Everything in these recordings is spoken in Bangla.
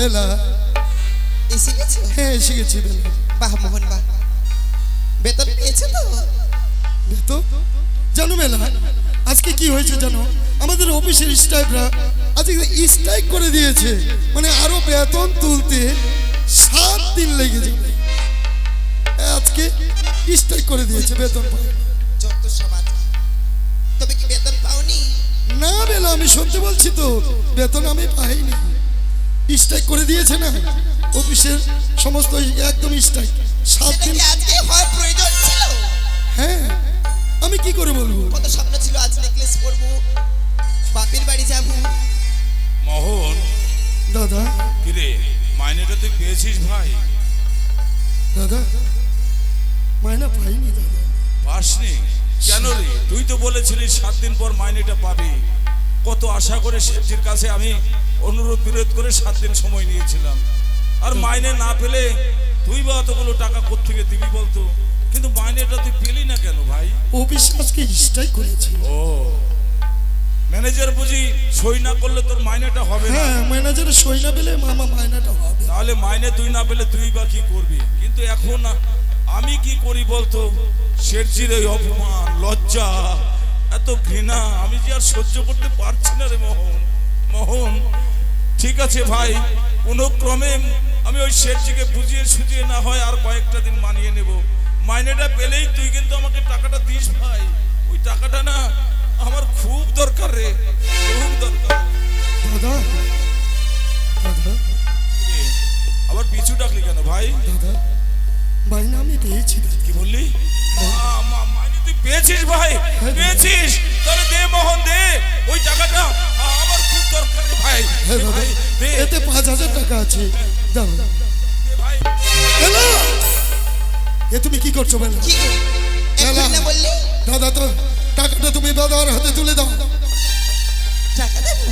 বেলা এসে গেছো? হ্যাঁ এসে গেছি বেলা। বাহ মোহন বাহ। বেতন পেয়েছ তো? জানো মেলা আজকে কি হয়েছে জানো? আমাদের অফিসের স্টাফরা আজকে স্ট্রাইক করে দিয়েছে। মানে আরও বেতন তুলতে সাত দিন লেগে যাবে। আজকে স্ট্রাইক করে দিয়েছে বেতন যত তবে কি বেতন পাওনি? না বেলা আমি শুনতে বলছি তো বেতন আমি পাইনি। স্ট্রাইক করে দিয়েছে না? অফিসের সমস্ত একদম স্ট্রাইক সাত দিন আজকে হওয়ার প্রয়োজন ছিল? হ্যাঁ। আমি কি করে বলব? কত স্বপ্ন ছিল আজ নেকলেস পরবো বাপের বাড়ি যাব। মোহন। দাদা। কিরে মাইনেটা তুই পেয়েছিস ভাই? দাদা মায়না পাইনি দাদা। পাসনি? কেন রে? তুই তো বলেছিলিস সাত দিন পর মাইনেটা পাবি। কত আশা করে শেঠজির কাছে আমি অনুরোধ বিরোধ করে সাত দিন সময় নিয়েছিলাম। আর মাইনে না পেলে তুই বা অতগুলো টাকা কোত্থেকে দিবি বলতো? কিন্তু মাইনেটা তুই পেলি না কেন ভাই? অফিস আজকে স্ট্রাইক করেছে। ও ম্যানেজার বুঝি সই না করলে তোর মাইনেটা হবে না? হ্যাঁ ম্যানেজারের সই না পেলে মামা মায়নাটা হবে। তাহলে মাইনে তুই না পেলে তুই বা কি করবি? কিন্তু এখন আমি কি করি বলতো? শেরজির এই অপমান লজ্জা এত ঘৃণা আমি যে আর সহ্য করতে পারছি না রে মোহন। মোহন ঠিক আছে ভাই কোনো ক্রমে আমি ওই শেরজিকে বুঝিয়ে সুঝিয়ে না হয় আর কয়েকটা দিন মানিয়ে নেব। মাইনেটা পেলেই তুই কিন্তু আমাকে টাকাটা দিস ভাই। ওই টাকাটা না আমার খুব দরকার রে খুব দরকার। দাদা দাদা। আবার পিছু ডাকলি কেন ভাই? দাদা মাইনা আমি পেয়েছি। কি বললি? মা- মা- মাইনে তুই পেয়েছিস ভাই পেয়েছিস। তাহলে দে মোহন দে। ওই টাকাটা দরকার ভাই। হ্যাঁ এতে পাঁচ হাজার টাকা আছে। দাও এ তুমি কি করছ বেলা? কি? গো এখন না। বললে? দাদা তো টাকাটা তুমি দাদার হাতে তুলে দাও। টাকা দেবো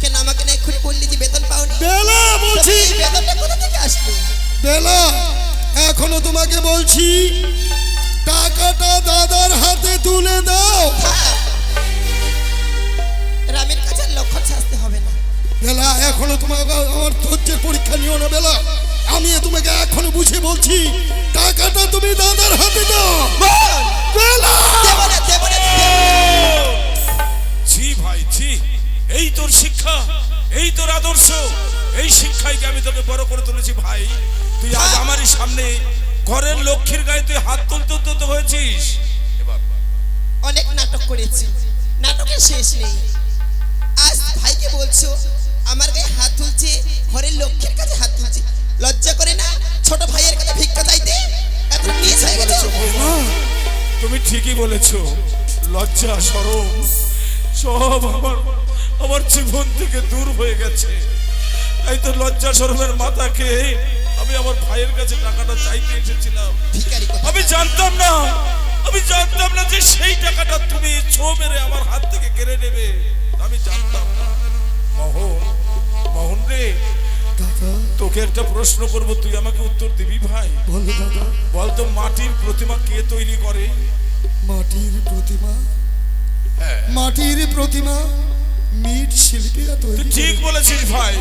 কেন আমাকে না এক্ষুনি বললি যে বেতন পাওনি? বেলা বলছি। বেতনটা কোথা থেকে আসলো? বেলা এখনও তোমাকে বলছি টাকাটা দাদার হাতে তুলে দাও। থাক। লক্ষণ সাজতে হবে না। বেলা এখনও তোমাকে আমার ধৈর্যের পরীক্ষা নিও না বেলা। আমি তোমাকে এখনও বুঝে বলছি টাকাটা তুমি দাদার হাতে দাও। বেলা। ছি ভাই ছি। এই তোর শিক্ষা এই তোর আদর্শ এই শিক্ষাইকে আমি তোকে বড় করে তুলেছি ভাই? তুই আজ আমারই সামনে ঘরের লক্ষ্মীর গায়ে তুই হাত তুলতে তুলতে হয়েছিস। এবার অনেক নাটক করেছি। নাটকের শেষ নেই। আজ ভাইকে বলছো আমার গায়ে হাত তুলছে ঘরের লক্ষ্যের কাছে হাত তুলছে। লজ্জা করে না ছোট ভাইয়ের কাছে ভিক্ষা চাইতে? এত তুমি ঠিকই বলেছ। লজ্জা সরম সব আমার আমার জীবন থেকে দূর হয়ে গেছে। এই তো লজ্জা সরমের মাথাকে আমি আমার ভাইয়ের কাছে টাকাটা চাইতে এসেছিলাম। আমি জানতাম না আমি জানতাম না যে সেই টাকাটা তুমি ছো মেরে আমার হাত থেকে কেড়ে নেবে। আমি জানতাম না। মোহন মোহন রে তোকে একটা প্রশ্ন করব তুই আমাকে উত্তর দিবি ভাই? বলো দাদা। বলতো মাটির প্রতিমা কে তৈরি করে? মাটির প্রতিমা? হ্যাঁ। মাটির প্রতিমা মিট শিল্পীরা তুই তৈরি ঠিক বলেছিস ভাই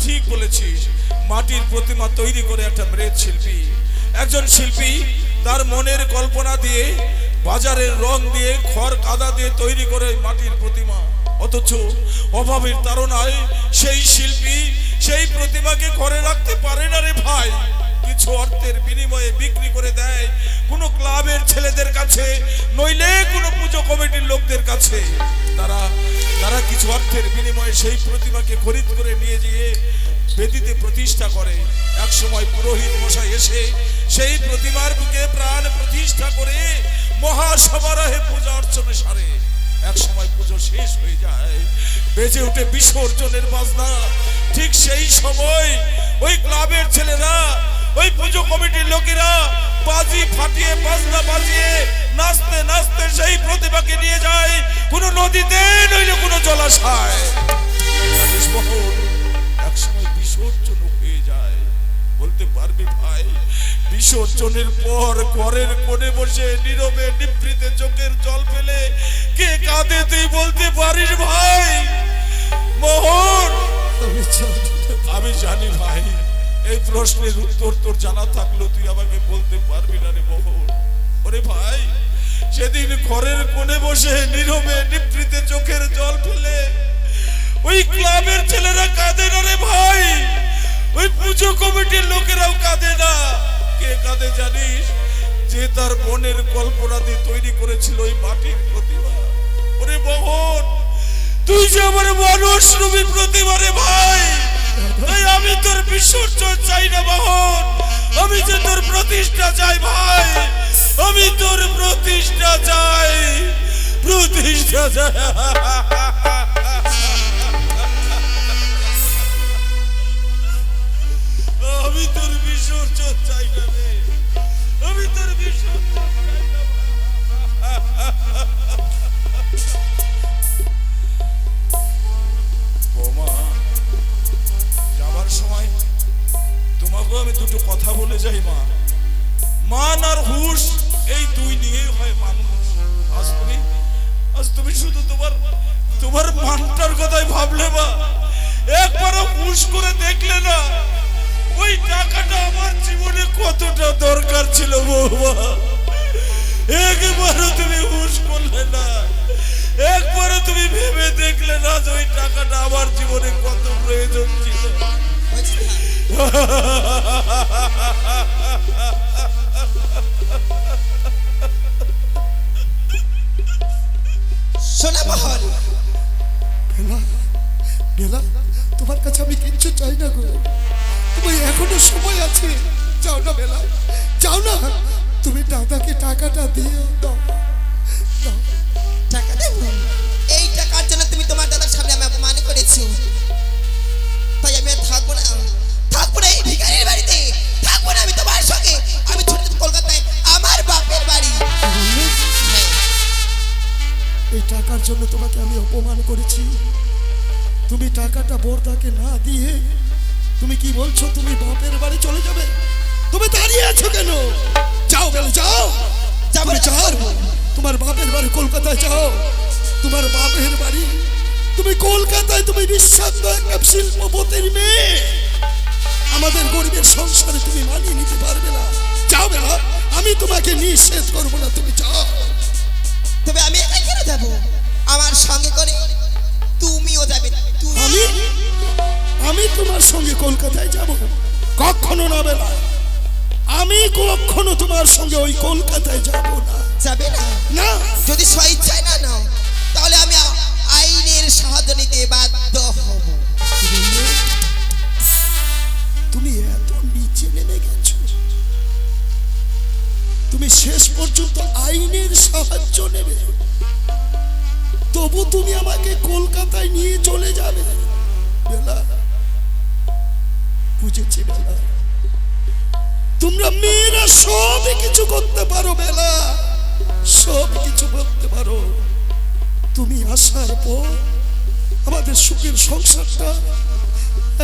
ঠিক বলেছিস। মাটির প্রতিমা তৈরি করে একটা মৃৎ শিল্পী। একজন শিল্পী তার মনের কল্পনা দিয়ে বাজারের রং দিয়ে খড় কাদা দিয়ে তৈরি করে মাটির প্রতিমা। অথচ অভাবের তাড়নায় সেই শিল্পী সেই প্রতিমাকে ঘরে রাখতে পারে না রে ভাই। কিছু অর্থের বিনিময়ে বিক্রি করে দেয় কোনো ক্লাবের ছেলেদের কাছে, নইলে কোনো পুজো কমিটির লোকদের কাছে। তারা তারা কিছু অর্থের বিনিময়ে সেই প্রতিমাকে খরিদ করে নিয়ে গিয়ে বেদিতে প্রতিষ্ঠা করে। এক সময় পুরোহিত মশাই এসে সেই প্রতিমার বুকে প্রাণ প্রতিষ্ঠা করে মহাসমারোহে পূজা অর্চনে সারে। এক সময় পুজো শেষ হয়ে যায়, বেজে উঠে বিসর্জনের বাজনা। ঠিক সেই সময় ওই ক্লাবের ছেলেরা, ওই পুজো কমিটির লোকেরা বাজি ফাটিয়ে, বাজনা বাজিয়ে, নাচতে নাচতে সেই প্রতিমাকে নিয়ে যায়। কোনো নদীতে নইলে কোনো জলাশয়। এক সময় বিসর্জন হয়ে যায়। বলতে পারবি ভাই বিসর্জনের পর ঘরের কোণে বসে নীরবে নিভৃতে চোখের জল ফেলে কে কাঁদে তুই বলতে পারিস ভাই? মোহন! আমি জানি ভাই এই প্রশ্নের উত্তর তোর জানা থাকলেও তুই আমাকে বলতে পারবি না রে মোহন। ওরে ভাই সেদিন ঘরের কোণে বসে নীরবে নিভৃতে চোখের জল ফেলে ওই ক্লাবের ছেলেরা কাঁদে না রে ভাই? ওই পুজো কমিটির লোকেরাও কাঁদে না। কে কাঁদে জানিস? যে তার মনের কল্পনা দিয়ে তৈরি করেছিল ওই মাটির প্রতিমা। ওরে মোহন, তুই যে আমার মানুষ রূপী প্রতিমা ভাই, তাই আমি তোর বিসর্জন চাই না মোহন। আমি যে তোর প্রতিষ্ঠা চাই ভাই, আমি তোর প্রতিষ্ঠা চাই প্রতিষ্ঠা চাই। আমি তোর তোমাকেও আমি দুটো কথা বলে যাই, মা। মান আর হুশ, এই দুই নিয়েই হয় মানুষ আজ তুমি শুধু তোমার তোমার মানটার কথাই ভাবলে, মা। একবারও হুশ করে দেখলে না ওই টাকাটা আমার জীবনে কতটা দরকার ছিল বৌমা। একবারও তুমি হুশ করলে না। একবারও তুমি ভেবে দেখলে না যে ওই টাকাটা আমার জীবনে কত প্রয়োজন ছিল। মহল। তোমার কাছে আমি কিচ্ছু চাই না গো। তুমি এখনও সময় আছে। যাও না বেলা যাও না। তুমি দাদাকে টাকাটা দিয়ে দাও। টাকা দেবো এই টাকার জন্য তুমি তোমার দাদার সামনে আমি অপমান করেছ। তাই আমি আর থাকব না। থাকব না এই ভিখারির বাড়িতে। থাকব না আমি তোমার সঙ্গে। আমি ছোট কলকাতায় আমার বাপের বাড়ি। এই টাকার জন্য তোমাকে আমি অপমান করেছি। তুমি টাকাটা বর্দাকে না দিয়ে তুমি কি বলছো? তুমি বাপের বাড়ি চলে যাবে? তুমি দাঁড়িয়ে আছো কেন? যাও বেলা যাও। যাব যাও। তোমার বাপের বাড়ি কলকাতায় যাও। তোমার বাপের বাড়ি। তুমি কলকাতায় তুমি নিঃস্বার্থ একটা শিল্পপতির মেয়ে। আমাদের গরিবের সংসারে তুমি মানিয়ে নিতে পারবে না। যাও বেলা আমি তোমাকে নিষেধ করব না তুমি যাও। তবে আমি একাই কেন যাব। আমার সঙ্গে করে তুমিও যাবে। তুমি আমি? আমি তোমার সঙ্গে কলকাতায় যাব। কখনো না বেলা। আমি কখনো তোমার সঙ্গে ওই কলকাতায় যাব না। যাবে না? না। যদি স্বেচ্ছায় না নাও তাহলে আমি আইনের সাহায্য নিতে বাধ্য হব। তুমি এত নিচে নেমে গেছো। তুমি শেষ পর্যন্ত আইনের সাহায্য নেবে। তবু তুমি আমাকে কলকাতায় নিয়ে চলে যাবে। বেলা। বুঝেছি তোমরা মেয়েরা সব কিছু করতে পারো বেলা। সব কিছু করতে পারো। তুমি আসার পর আমাদের সুখের সংসারটা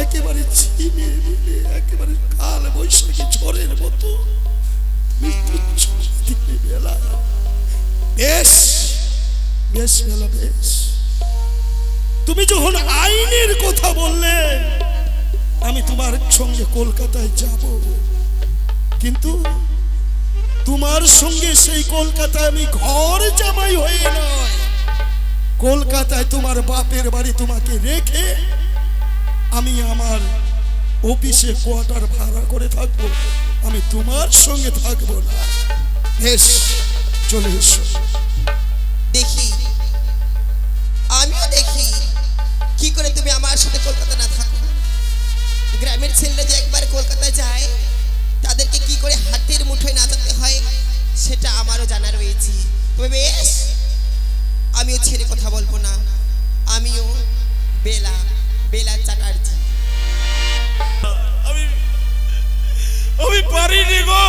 একেবারে ছিনে মিলে একেবারে কাল বৈশাখী ঝড়ের মতো। বেলা। বেশ বেশ বেলা, বেশ। তুমি যখন আইনের কথা বললে আমি তোমার সঙ্গে কলকাতায় যাব। কিন্তু তোমার সঙ্গে সেই কলকাতায় আমি ঘর জামাই হয়ে নয়। কলকাতায় তোমার বাপের বাড়ি তোমাকে রেখে আমি আমার অফিসে কোয়ার্টার ভাড়া করে থাকব। আমি তোমার সঙ্গে থাকব না। বেশ, চলে এসো। দেখি। আমিও দেখি কি করে তুমি আমার সাথে কলকাতা না থাকো। গ্রামের ছেলেরা যে একবার কলকাতা যায়, তাদেরকে কি করে হাতের মুঠোয় নাচাতে হয়, সেটা আমারও জানা রয়েছে। তবে বেশ, আমিও ছেড়ে কথা বলব না। আমিও বেলা বেলা চ্যাটার্জি। আমি আমি পারিনি গো।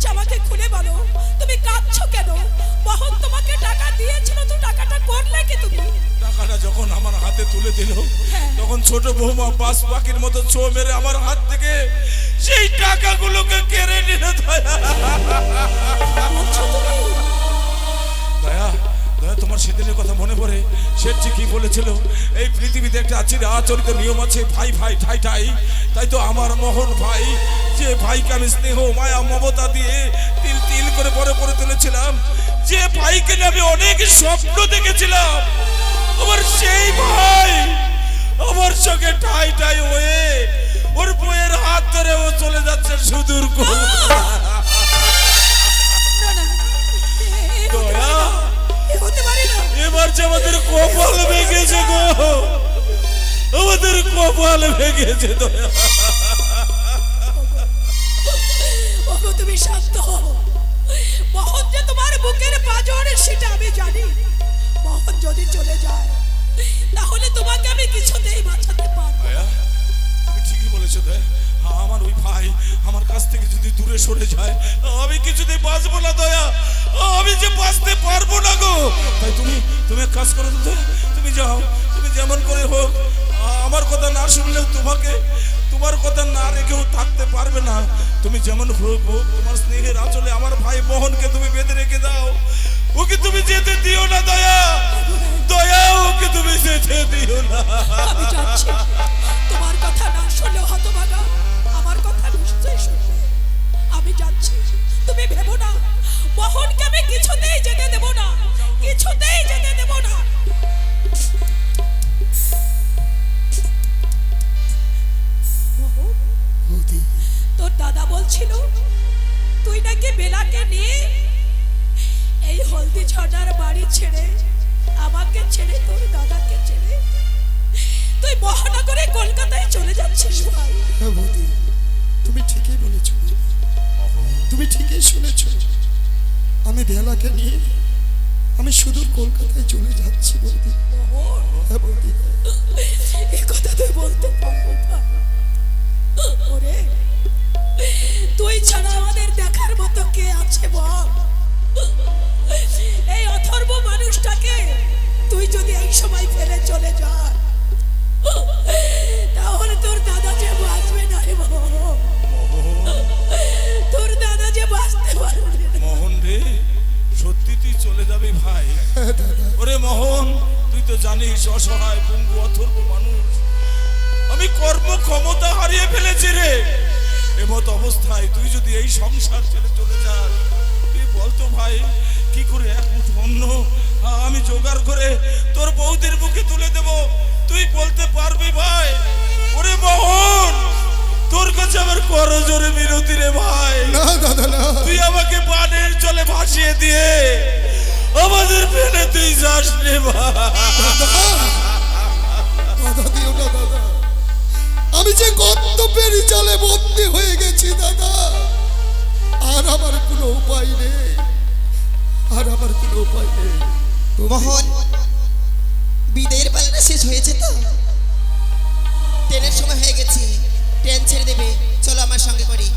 কি আমাকে খুলে বলো। তুমি কাঁদছো কেন? মোহন তোমাকে টাকা দিয়েছিল তো টাকাটা করলে কি তুমি? টাকাটা যখন আমার হাতে তুলে দিল হ্যাঁ। তখন ছোট বৌমা বাস পাখির মতো ছো মেরে আমার হাত থেকে সেই টাকাগুলোকে কেড়ে নিল দয়া। দয়া তোমার সেদিনের কথা মনে পড়ে। সে যে কি বলেছিল এই পৃথিবীতে একটা আচির আচরিত নিয়ম আছে ভাই ভাই ঠাই ঠাই। তাই তো আমার মোহন ভাই যে ভাইকে আমি স্নেহ, মায়া, মমতা দিয়ে তিল তিল করে বড় করে তুলেছিলাম, যে ভাইকে আমি অনেক স্বপ্ন দেখেছিলাম, আমার সেই ভাই আমার সঙ্গে ঠাই ঠাই হয়ে ওর বইয়ের হাত ধরে ও চলে যাচ্ছে সুদূর এবার যে আমাদের কপাল ভেঙেছে গো, আমাদের কপাল ভেঙেছে দয়া। যদি চলে যায় তাহলে তোমাকে আমি কিছুতেই বাঁচাতে পারব তুমি ঠিকই বলেছ দয়া আমার ওই ভাই আমার কাছ থেকে যদি দূরে সরে যায়, আমি কিছুতেই বাঁচবো না দয়া। আমি যে বাঁচতে পারব না গো। তাই তুমি তুমি এক কাজ করো দয়া, তুমি যাও, তুমি যেমন করে হোক, আমার কথা না শুনলেও তোমাকে, তোমার কথা না রেখেও থাকতে পারবে না। তুমি যেমন হোক হোক, তোমার স্নেহের আঁচলে আমার ভাই মোহনকে তুমি বেঁধে রেখে দাও। ওকে তুমি যেতে দিও না, দয়া। দয়া, ওকে তুমি যেতে দিও না। আমি যাচ্ছি। তোমার কথা না শুনলেও হতভাগা। আমার কথা নিশ্চয়ই শুনবে। আমি যাচ্ছি। তুমি ভেবো না। মোহনকে আমি কিছুতেই যেতে দেব না। কিছুতেই যেতে দেব না। তোর দাদা বলছিল, তুই নাকি বেলাকে নিয়ে এই হলদি ঝর্ণার বাড়ি ছেড়ে আমাকে ছেড়ে তোর দাদাকে ছেড়ে। তুই মহানগরে কলকাতায় চলে যাচ্ছিস ভাই। হ্যাঁ বৌদি তুমি ঠিকই বলেছ। তুমি ঠিকই শুনেছ। আমি বেলাকে নিয়ে আমি সুদূর কলকাতায় চলে যাচ্ছি বৌদি। হ্যাঁ বৌদি। এ কথা তুই বলতে পারব ওরে চলে যা তাহলে তোর দাদা যে বাঁচবে না রে তোর দাদা যে বাঁচতে পারবে মোহন রে, সত্যি তুই চলে যাবি ভাই। ওরে মোহন, তুই তো জানিস অসহায় পঙ্গু অথর্ব মানুষ। আমি কর্ম ক্ষমতা হারিয়ে ফেলেছি রে। এমত অবস্থায় তুই যদি এই সংসার ছেড়ে চলে যাস, তুই বলতো ভাই, কি করে এক মুঠো অন্ন আ- আমি জোগাড় করে তোর বৌদির বুকে তুলে দেব তুই বলতে পারবি ভাই ওরে মোহন তোর কাছে আমার করজোরে মিনতি রে ভাই না দাদা না তুই আমাকে বানের জলে ভাসিয়ে দিয়ে আমাদের ফেলে তুই যাস রে ভাই আমি যে কর্তব্যের জলে বন্দী হয়ে গেছি মোহন বিদায়ের পালাটা শেষ হয়েছে তো? ট্রেনের সময় হয়ে গেছি। ট্রেন ছেড়ে দেবে। চলো আমার সঙ্গে করি।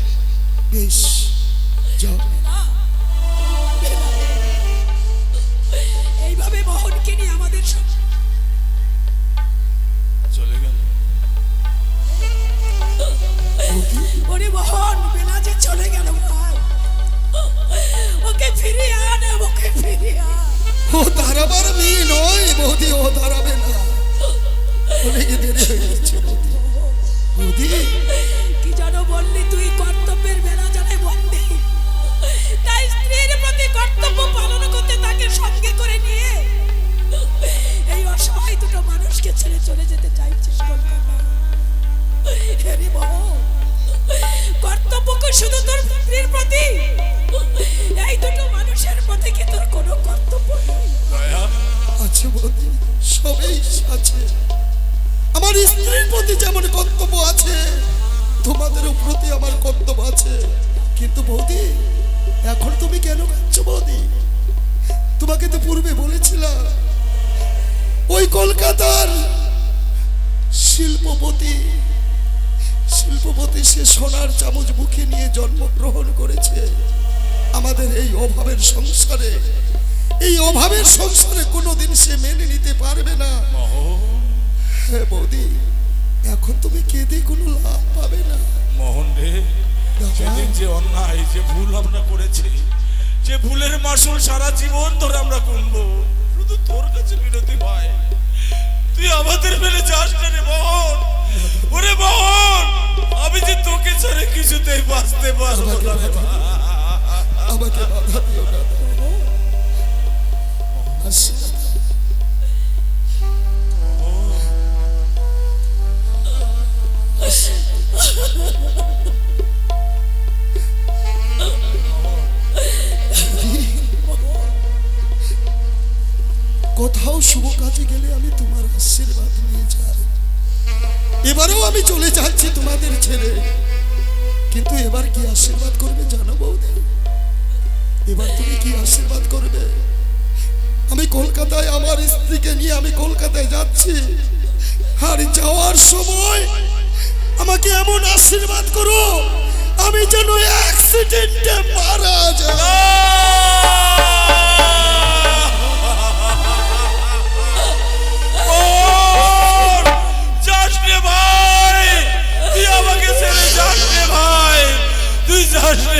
বেশ যাও। এইভাবে মোহনকে নিয়ে আমাদের সঙ্গে চলে গেল। ওরে মোহন! ও দাঁড়াবার মেয়ে নয় বৌদি, ও দাঁড়াবে না। অনেক দেরি হয়ে গেছে বৌদি। কি যেন বললি তুই, কর্তব্যের বেলা জানে বন্দী। তাই স্ত্রীর প্রতি কর্তব্য পালন করতে তাকে সঙ্গে করে নিয়ে এই অসহায় দুটো মানুষকে ছেড়ে চলে যেতে চাইছিস কলকাতা। মোহন কর্তব্য শুধু তোর স্ত্রীর প্রতি? এই দুটো মানুষের প্রতি কি তোর কোনো কর্তব্য আছে বৌদি সবই আছে। আমার স্ত্রীর প্রতি যেমন কর্তব্য আছে, তোমাদের প্রতি আমার কর্তব্য আছে। কিন্তু বৌদি, এখন তুমি কেন কাঁদছো বৌদি? তোমাকে তো পূর্বে বলেছিলাম, ওই কলকাতার শিল্পপতি শিল্পপতি সে সোনার চামচ মুখে নিয়ে জন্মগ্রহণ করেছে। আমাদের এই অভাবের সংসারে এই অভাবের সংসারে কোনোদিন সে মেনে নিতে পারবে না। হ্যাঁ বৌদি এখন তুমি কেঁদে কোনো লাভ পাবে না। মোহন রে সেদিন যে অন্যায় যে ভুল আমরা করেছি যে ভুলের মাসুল সারা জীবন ধরে আমরা কুনব শুধু তোর কাছে বিরতি হয়। তুই আমাদের ফেলে যাস না রে মোহন। ওরে মোহন আমি যে তোকে ছাড়া কিছুতেই বাঁচতে পারব কি আশীর্বাদ করবে? আমি কলকাতায়, আমার স্ত্রীকে নিয়ে আমি কলকাতায় যাচ্ছি। আর যাওয়ার সময় আমাকে এমন আশীর্বাদ করো, আমি যেন অ্যাক্সিডেন্টে মারা যাই।